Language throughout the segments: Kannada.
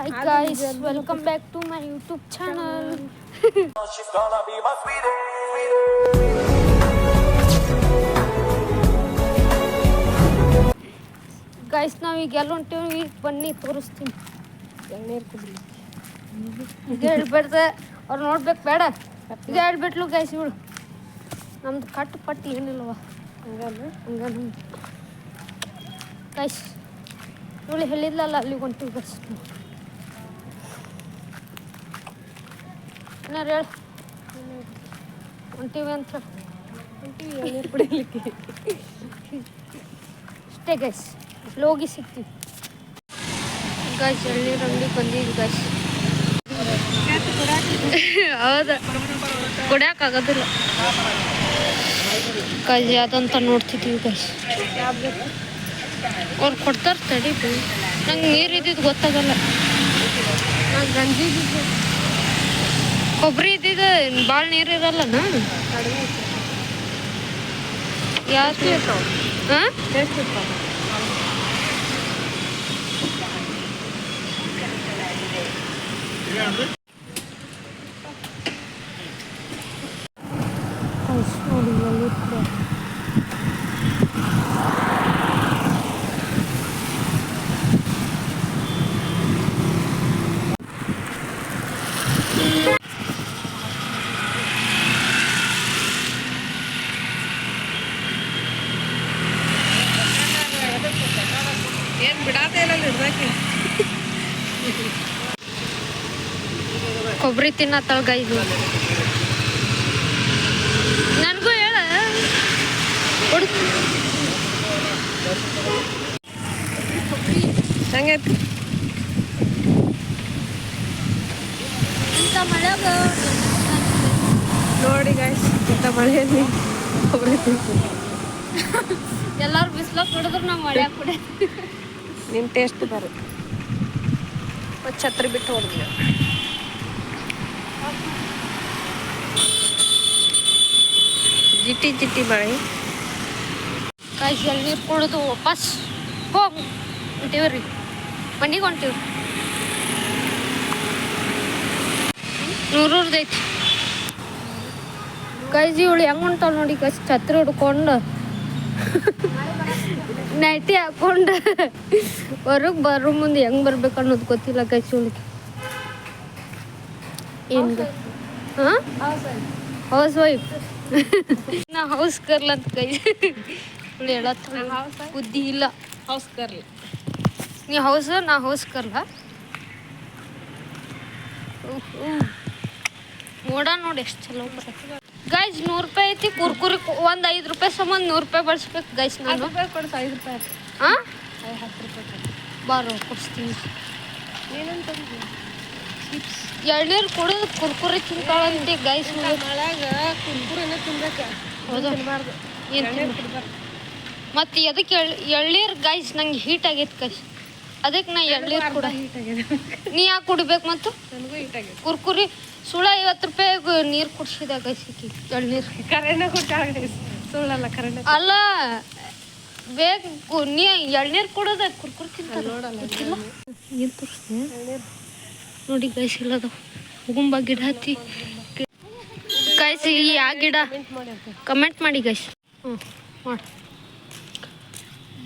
Hi guys, welcome back to my YouTube channel. She's gonna be my sweetie, sweetie. Guys ನಾವು ಈಗ ಎಲ್ಲ ಹೊಂಟೇವಿ ಈಗ ಬನ್ನಿ ತೋರಿಸ್ತೀನಿ ಎಳ್ನೀರು ಕುಡಿಲಿ ಈಗ ಹೇಳ್ಬೇಡ್ದ ಅವ್ರು ನೋಡ್ಬೇಕು ಬೇಡ ಈಗ ಹೇಳ್ಬಿಟ್ಲು ಗಾಯ್ಸ್ ಇವಳು ನಮ್ದು ಕಟ್ಟು ಪಟ್ಟು ಏನಿಲ್ಲವ ಹಂಗಲ್ಲ ಹಂಗ ನಮ್ದು ಗಾಯ್ಸ್ ಇವಳು ಹೇಳಿದ್ಲಲ್ಲ ಅಲ್ಲಿಗೆ ಹೊಂಟೀವಿ ಗಾಯ್ಸ್ ಏನಾರು ಹೇಳು. ಹೊಂಟಿವಿ ಅಂತ. ಕುಡಿಲಿಕ್ಕೆ? ಅಷ್ಟೇ ಗೈಸ್ ಲೋಗಿ ಸಿಗ್ತೀವಿ. ಗೈಸ್ ಎಳ್ನೀರು ಅಂಗಡಿ ಬಂದಿದ್ವಿ ಗಾಯ್ಸ್ ಹೌದಾ. ಕುಡಿಯೋಕ್ಕಾಗೋದಿಲ್ಲ ಗಾಯ್ಸ್ ಯಾವ್ದಂತ ನೋಡ್ತಿದ್ವಿ ಗೈಸ್ ಅವ್ರು ಕೊಡ್ತಾರೆ ತಡಿ ನಂಗೆ ನೀರು ಇದ್ದಿದ್ದು ಗೊತ್ತಾಗಲ್ಲ. ನಾನು ಗಂಜಿ ಕೊಬ್ಬರಿ ಇದ್ದಿದ್ದು ಭಾಳ ನೀರು ಇರಲ್ಲನ ಕಡಿಮೆ ಯಾವ್ದು? ಇರ್ತಾವ ಹಾಂ ಇರ್ತಾವ ಗಾಯ್ಸ್ ನೋಡಿ ಕೊಬ್ಬರಿ ತಿನ್ನತ್ತಳ ಗೈದು ನನಗೂ ಹೇಳ. ಹಂಗೈತಿ ನೋಡಿ ಗಾಯ್ಸ್ ಇಂಥ ಮಳೆಯಲ್ಲಿ ಕೊಬ್ಬರಿ ತಿಂತೀವಿ. ಎಲ್ಲಾರು ಬಿಸ್ಲಾಗ ಕುಡಿದ್ರು ನಾವು ಮಳೆ ಕುಡಿ ನಿಮ್ಮ ಟೇಸ್ಟ್ ಬರು. ಛತ್ರಿ ಬಿಟ್ಟು ಹೋದ್ವಿ ಜಿಟಿ ಜಿಟಿ ಮಳೆ ಕೈಯಲ್ಲಿ ನೀರು ಕುಡಿದು ವಾಪಸ್ ಹೋಗಿ. ಹೊಂಟೀವ್ರಿ ಮನೆಗೆ ಹೊಂಟೀವಿ. ನೂರೂರ್ದೈತಿ ಕೈಜಿ ಇವಳು ಹೆಂಗೆ ಹೊಂಟಾವ ನೋಡಿ ಕಸ್ ಛತ್ರಿ ಹಿಡ್ಕೊಂಡು. ನೈಟಿ ಹಾಕೊಂಡು ಹೊರಗೆ ಬರೋ ಮುಂದೆ ಹೆಂಗೆ ಬರ್ಬೇಕು ಅನ್ನೋದು ಗೊತ್ತಿಲ್ಲ ಕೈಸಿ ಇವಳಿಗೆ ಏನು ಹಾಂ ಹೌಸ್ ವೈಫ್ ನಾ ಹೌಸ್ ಗರ್ಲ್ ಅಂತ ಕೈ ಇವಳು ಹೇಳತ್ತ ಬುದ್ಧಿ ಇಲ್ಲ ಹೌಸ್ ಕರ್ಲಿ ನೀ ಹೌಸ್ ನಾ ಹೌಸ್ ಕರ್ಲ ನೋಡ ನೋಡಿ ಎಷ್ಟು ಚಲೋ ಗೈಸ್ ನೂರು ರೂಪಾಯಿ ಐತಿ ಕುರ್ಕುರಿ ಒಂದು ಐದು ರೂಪಾಯಿ ಸಂಬಂಧ ನೂರು ರೂಪಾಯಿ ಬಳಸ್ಬೇಕು ಗೈಸ್ ನಾನು. ರೂಪಾಯಿ ಕೊಡ್ಸ ಐದು ರೂಪಾಯಿ ಹಾಂ ಹತ್ತು ರೂಪಾಯಿ. ಬಾರೋ ಕೊಡಿಸ್ತೀನಿ. ಏನಂತ ಎಳ್ನೀರು ಕುಡಿದು ಕುರ್ಕುರಿ ತಿಂತಾಳಂತೆ ಗೈಸ್ ಮಳ್ಯಾಗ ಕುರ್ಕುರಿನ ತಿನ್ಬೇಕು? ಹೌದಾ? ಏನು ಮತ್ತು ಎದಕ್ಕೆ ಎಳ್ ಎಳ್ನೀರು ಗೈಸ್ ನಂಗೆ ಹೀಟ್ ಆಗೈತೆ ಗೈಸ್ ಅದಕ್ಕೆ ನಾ ಎಳ್ನೀರು ಕೂಡ ಹೀಟ್ ಆಗಿದೆ. ನೀ ಯಾಕೆ ಕುಡಿಬೇಕು ಮತ್ತು? ನನಗೂ ಹೀಟ್ ಆಗಿದೆ. ಕುರ್ಕುರಿ ಸುಳ ಐವತ್ತು ರೂಪಾಯಿ ನೀರು ಕುಡ್ಸಿದ ಸಿಕ್ಕಿ ಎಳ್ನೀರು. ಕರೆಂಟ್ ಕೊಟ್ಟಾಗ ಸುಳ್ಳಲ್ಲ ಕರೆಂಟ್. ಅಲ್ಲ ಬೇಕು ನೀ ಎಳ್ನೀರು ಕುಡೋದ ಕುರ್ಕುರಿ ತಿಂತಾರ. ನೋಡಲ್ಲ ನೀರು ತೋರಿಸ್ತೀನಿ ನೋಡಿ ಗೈಸ್ ಇಲ್ಲದ ಗುಂಬ ಗಿಡ ಹತ್ತಿ. ಗೈಸ್ ಈ ಆ ಗಿಡ? ಕಮೆಂಟ್ ಮಾಡಿ ಗೈಸ್ ಹ್ಞೂ ಮಾಡಿ.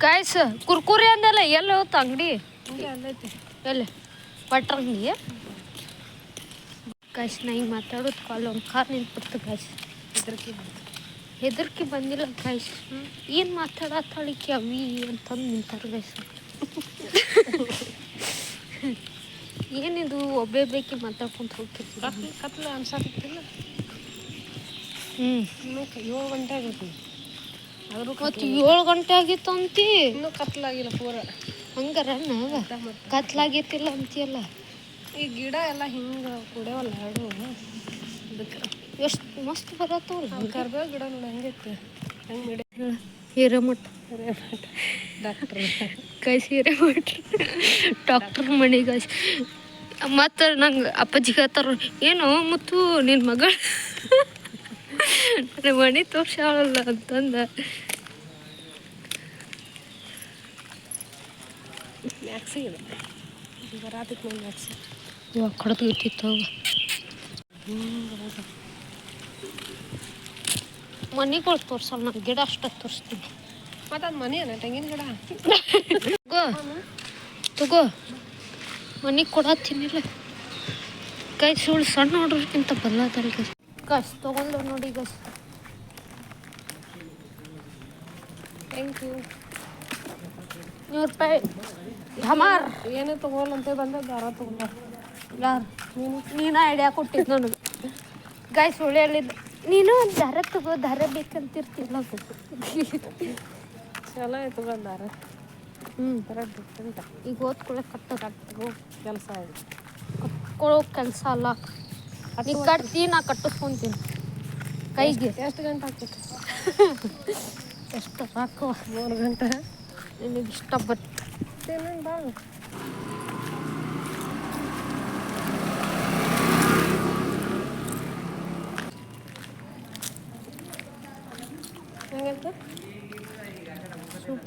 ಗೈಸ್ ಕುರ್ಕುರಿ ಅಂದಲ್ಲ ಎಲ್ಲಿ ಹೋಗ್ತ ಅಂಗಡಿ? ಎಲ್ಲ? ಪಟ್ರ ಅಂಗಡಿ? ಗೈಸ್ ನಾ ಹಿಂಗೆ ಮಾತಾಡೋದು ಕಾಲ್ ಒಂದು ಕಾರ್ ನಿಂತ್ಬಿಡ್ತು ಗೈಸ್ ಇದ್ರಕ್ಕೆ ಹೆದರ್ಕಿ ಬಂದಿಲ್ಲ ಗೈಸ್ ಏನು ಮಾತಾಡತ್ತಾಳಿಕೆ ಅವಿ ಅಂತಂದು ನಿಂತಾರೆ ಗೈಸ್ ಏನಿದು ಒಬ್ಬೇ ಬೇಕಿ ಮಾತಾಡ್ಕೊಂತ ಹೋಗ್ತಿರ್ತೀವಿ ಕತ್ಲು ಕತ್ಲು ಅನ್ಸಾಕತ್ತಿಲ್ಲ ಹ್ಞೂ ಇನ್ನೂ ಕ- ಏಳು ಗಂಟೆ ಆಗೈತಿ ಆದರೂ ಮತ್ತು ಏಳು ಗಂಟೆ ಆಗಿತ್ತು ಅಂತಿ ಇನ್ನೂ ಕತ್ಲಾಗಿಲ್ಲ ಪೂರ ಹಂಗಾರ ನಾವ ಕತ್ಲಾಗೈತಿಲ್ಲ ಅಂತೀಯಲ್ಲ ಈ ಗಿಡ ಎಲ್ಲ ಹಿಂಗೆ ಕುಡಿಯೋಲ್ಲ ಎರಡು. ಅದಕ್ಕೆ ಎಷ್ಟು ಮಸ್ತ್ ಬರತ್ತವಲ್ಲ ಕರ್ಬೇವು ಗಿಡ ನೋಡಿ ಹಂಗೈತಿ ಹಂಗೆ ಮಿಡಿ ಹಿರೇಮಠ ಡಾಕ್ಟ್ರ್. ಕೈಸಿ ಹಿರೇಮಠ ಡಾಕ್ಟರ್ ಮಣಿ ಗೈಸ್. ಮತ್ತು ನಂಗೆ ಅಪ್ಪಾಜಿ ಹೇಳ್ತಾರ ಏನು ಮುತ್ತು ನಿನ್ನ ಮಗಳು? ನನ್ನ ಮನೆ ತೋರ್ಸಾಳಲ್ಲ ಅಂತಂದ. ಮ್ಯಾಕ್ಸಿ ಇದೆ. ಬರಾತಿಕ್ ನೋಡಿ ನಡ್ಸಿ ಇವಾಗ ಕಡದು ಇಟ್ಟಿತ್ತು ಮನೆಗಳು ತೋರ್ಸಲ್ಲ ನಾನು ಗಿಡ ಅಷ್ಟೇ ತೋರಿಸ್ತೀನಿ. ಮತ್ತೆ ಅದು ಮನೆ ಅನ್ನ ತೆಂಗಿನ ಗಿಡ ತಗೋ. ತಗೋ. ಮನೆಗೆ ಕೊಡತ್ತೀನಿಲ್ಲ ಕೈ ಸುಳ್ಳು ಸಣ್ಣ ನೋಡ್ರಿಕ್ಕಿಂತ ಬಲ್ಲದಲ್ಲ ಗಸ್. ಗಸ್ ತಗೊಂಡು ನೋಡಿ ಗಸ್. ಥ್ಯಾಂಕ್ ಯು ನೂರು ರೂಪಾಯಿ. ಹಮಾರ್. ಏನೇ ತಗೊಳ್ಳಂತೆ ಬಂದ ದಾರ ತಗೊಂಡ ನೀನು ನೀನು ಐಡಿಯಾ ಕೊಟ್ಟಿದ್ದು ನನಗೆ. ಗಾಯ ಸುಳ್ಳು ಹೇಳಿದ್ದ ನೀನು ಒಂದು ದಾರ ತಗೋ ದಾರ ಬೇಕಂತಿರ್ತಿಲ್ಲ ಚಲೋ ಆಯ್ತು ದಾರ. ಹ್ಞೂ ಡಿಫ್ರೆಂಟ್ ಈಗ ಓದ್ಕೊಳ್ಳೋ ಕಟ್ಟ ಕಟ್ಟಗೋ ಕೆಲಸ ಆಯ್ತು. ಕಟ್ಕೊಳ್ಳೋ ಕೆಲಸ ಅಲ್ಲ. ನೀ ಕಟ್ತಿ ನಾ ಕಟ್ಟಿಸ್ಕೊಂತೀನಿ. ಕೈಗೆ. ಎಷ್ಟು ಗಂಟೆ ಆಗ್ತೈತೆ ಎಷ್ಟು ಹಾಕುವ? ಮೂರು ಗಂಟೆ. ನಿನಗೆ ಇಷ್ಟ ಬಟ್ ತಿನ್ನ ಬಾ ಹೆಂಗೈತೆ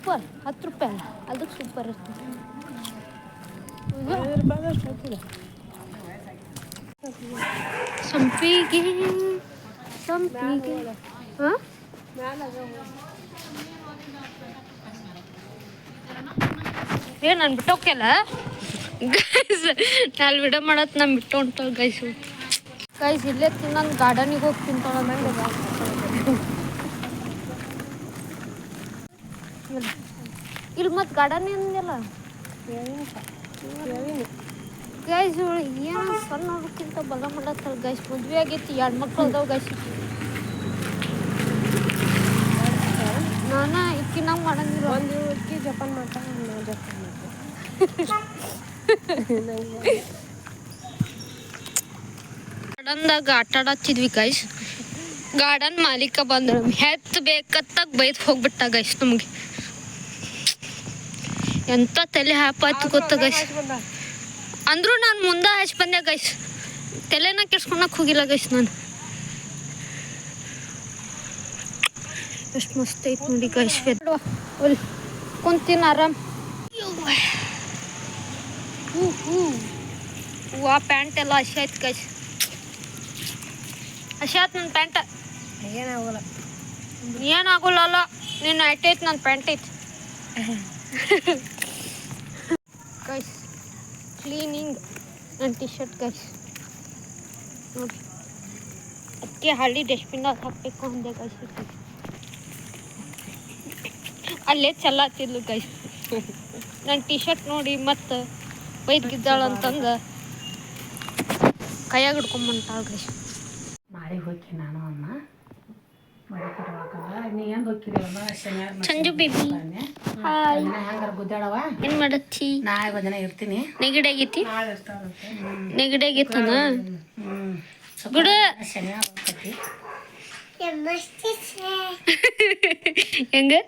ಸೂಪರ್ ಹತ್ತು ರೂಪಾಯಿ ಅಲ್ಲ ಅದಕ್ಕೆ ಸೂಪರ್ ಇರ್ತದೆ ಸಂಪಿಗೆ ಸಂಪಿಗೆ ಹಾಂ? ಏ ನಾನು ಬಿಟ್ಟೋಕೆಲ್ಲ ಗೈಸ್ ನಾನು ವಿಡ ಮಾಡತ್ ನಾನು ಬಿಟ್ಟು ಹೊಂಟವ್ ಗೈಸು ಗೈಸ್ ಇಲ್ಲೇ ತಿನ್ನೋದು ಗಾರ್ಡನಿಗೆ ಹೋಗಿ ತಿಂತಾಳ ನಂಗೆ ಇಲ್ಲಿ ಮತ್ತೆ ಗಾರ್ಡನ್ ಏನಿಲ್ಲ ಗೈಸ್ ಏನು ಸಣ್ಣ ನೋಡೋಕ್ಕಿಂತ ಬಲ ಮಾಡತ್ತಲ್ಲ ಗೈಸ್ ಮದ್ವೆ ಆಗೈತಿ ಎರಡು ಮಕ್ಳು ಅದಾವ ಗೈಸ್ ನಾನ ಇಕ್ಕಿನಂಗೆ ಮಾಡಂಗಿಲ್ಲ ಒಂದು ಅಕ್ಕಿ ಜಪಾನ್ ಮಾಡ್ತಾರೆ ನಾವು ಜಪಾನ್ ಗಾರ್ಡನ್ದಾಗ ಆಟ ಆಡತ್ತಿದ್ವಿ ಗೈಸ್ ಗಾರ್ಡನ್ ಮಾಲೀಕ ಬಂದ್ರು ಹೆತ್ ಬೇಕತ್ತಾಗ ಬೈದ್ ಹೋಗ್ಬಿಟ್ಟ ಗೈಸ್ ನಮಗೆ ಎಂತ ತಲೆ ಹ್ಯಾಪ್ ಆಯ್ತು ಗೊತ್ತ ಗೈಸ್ ಬಂದ ಅಂದ್ರೂ ನಾನು ಮುಂದೆ ಹಚ್ಚಿ ಬಂದೆ ಗೈಸ್ ತಲೆನ ಕೆಡ್ಸ್ಕೊಳಕ್ ಹೋಗಿಲ್ಲ ಗೈಸ್ ನಾನು. ಎಷ್ಟು ಮಸ್ತ್ ಐತ್ ನೋಡಿ ಗೈಸ್ ಒಲ್ ಕುಂತೀನಿ ಆರಾಮ್. ಹೂ ಹೂ ಹೂವ ಪ್ಯಾಂಟ್ ಎಲ್ಲ ಹಸಿ ಆಯ್ತು ಗೈಸ್ ಹಸಿ ಆಯ್ತು ನನ್ನ ಪ್ಯಾಂಟ್. ಏನಾಗೋಲ್ಲ. ಏನಾಗೋಲ್ಲ ಅಲ್ಲ ನಿನ್ನ ಐಟ್ ಐತೆ ನನ್ನ ಪ್ಯಾಂಟ್ ಐತಿ. ಗೈಸ್ ಕ್ಲೀನಿಂಗ್ ನನ್ನ ಟಿ ಶರ್ಟ್ ಗೈಸ್ ನೋಡಿ ಅದಕ್ಕೆ ಹಳ್ಳಿ ಡಸ್ಟ್ಬಿನ್ನಾಗ ಹಾಕಬೇಕು ಅಂದೆ ಗೈಸ್ ಅಲ್ಲೇ ಚಲ್ಲಾತಿದ್ಲು ಗೈಸ್ ನನ್ನ ಟಿ ಶರ್ಟ್ ನೋಡಿ ಮತ್ತು ಬೈದ್ಗಿದ್ದಾಳ ಅಂತಂದು ಕೈಯಾಗ ಹಿಡ್ಕೊಂಬಂತಾಳ ಗೈಸ್ ಮಾಡಿ ಹೋಗಿ ನಾನು ಅಮ್ಮ ಸಂಜು ಬೇಬಿ. ಹಾಯ್ ಏನು ಮಾಡತ್ತಿ? ನಾಳೆ ದಿನ ಇರ್ತೀನಿ. ನೆಗಡಿ ಆಗೈತಿ ನೆಗಡಿ ಆಗೈತನ ಗುಡ ಹೆಂಗ?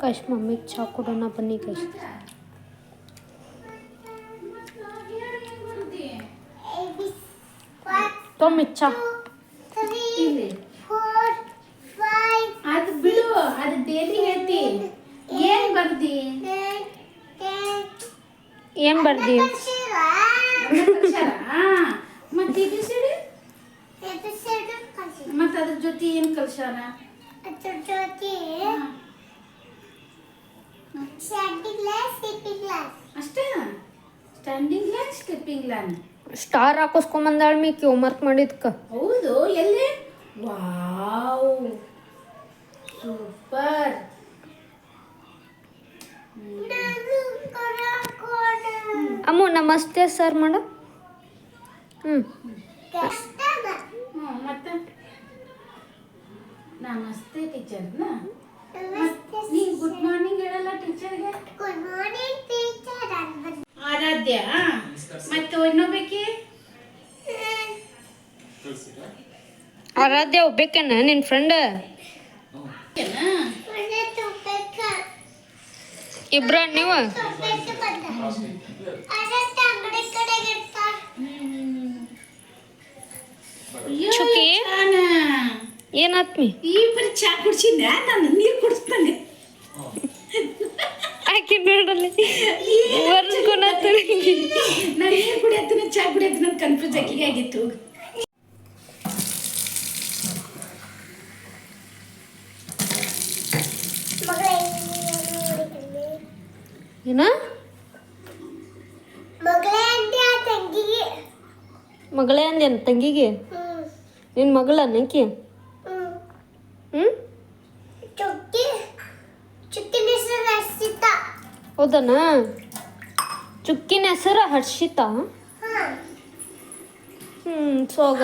ಕಶ್ ಮಮ್ಮಿಗೆ ಚಾ ಕೊಡೋಣ ಬನ್ನಿ ಕಶ್. ತೊಮ್ಮಿ ಚಾ ಅದು ಬಿಡು ಅದು ಡೈಲಿ ಹೇಳ್ತಿ ಏನು ಬರ್ದಿ ಏನು ಬರ್ದಿ? ಮತ್ತೆ ಇದು ಸರಿ? ಮತ್ತೆ ಅದ್ರ ಜೊತೆ ಏನು ಕಲ್ಸ್ಯಾರ? ಅಷ್ಟೇ? ಸ್ಟ್ಯಾಂಡಿಂಗ್ ಲ್ಯಾನ್ ಸ್ಲಿಪ್ಪಿಂಗ್ ಲ್ಯಾನ್ ಸ್ಟಾರ್ ಹಾಕಿಸ್ಕೊಂಬಂದಾಳ ಮೀಕಿ ಹೋಮ್ವರ್ಕ್ ಮಾಡಿದ್ಕ. ಹೌದು ಎಲ್ಲಿ? ವಾವ್ ಸೂಪರ್ ಅಮ್ಮು ನಮಸ್ತೆ ಸರ್ ಮಾಡು. ಹ್ಞೂ ಮತ್ತೆ? ನಮಸ್ತೆ ಟೀಚರ್ನ ನೀ? ಗುಡ್ ಮಾರ್ನಿಂಗ್ ಹೇಳಲ್ಲ ಟೀಚರ್ಗೆ ಆರಾಧ್ಯ? ಮತ್ತೆ ಇನ್ನೊಬ್ಬಕ್ಕೆ? ಆರಾಧ್ಯ ಹೋಗ್ಬೇಕೇನ ನಿನ್ನ ಫ್ರೆಂಡ್ ಇಬ್ರ ನೀವು ಚುಕ್ಕಿ ಏನಾತ್ಮಿ ಈ ಬರೀ ಚಾ ಕುಡ್ಸಿದ್ದೆ ನಾನು ನೀರು ಕುಡಿಸ್ತಾನೆ ಆಕಿ ನೋಡಲ್ಲ ಒರ್ಸ್ಕೊಳತ್ತ ನಾನು ನೀರು ಕುಡಿಯತ್ತೀನಿ ಚಾ ಕುಡಿಯತ್ತೀನಿ ಅಂತ ಕನ್ಫ್ಯೂಸ್ ಆಕಿಗೆ ಆಗಿತ್ತು ಏನ ಮಗಳೇ ಅಂತ ತಂಗಿಗೆ ಮಗಳೇ ಅಂದೇನು ತಂಗಿಗೆ? ನಿನ್ನ ಮಗಳ ನಂಕಿ ಹ್ಞೂ ಚುಕ್ಕಿ. ಚುಕ್ಕಿನ ಹೆಸರು ಹರ್ಷಿತ. ಹೌದನ? ಚುಕ್ಕಿನ ಹೆಸರು ಹರ್ಷಿತಾ? ಹ್ಞೂ ಸೋಗ.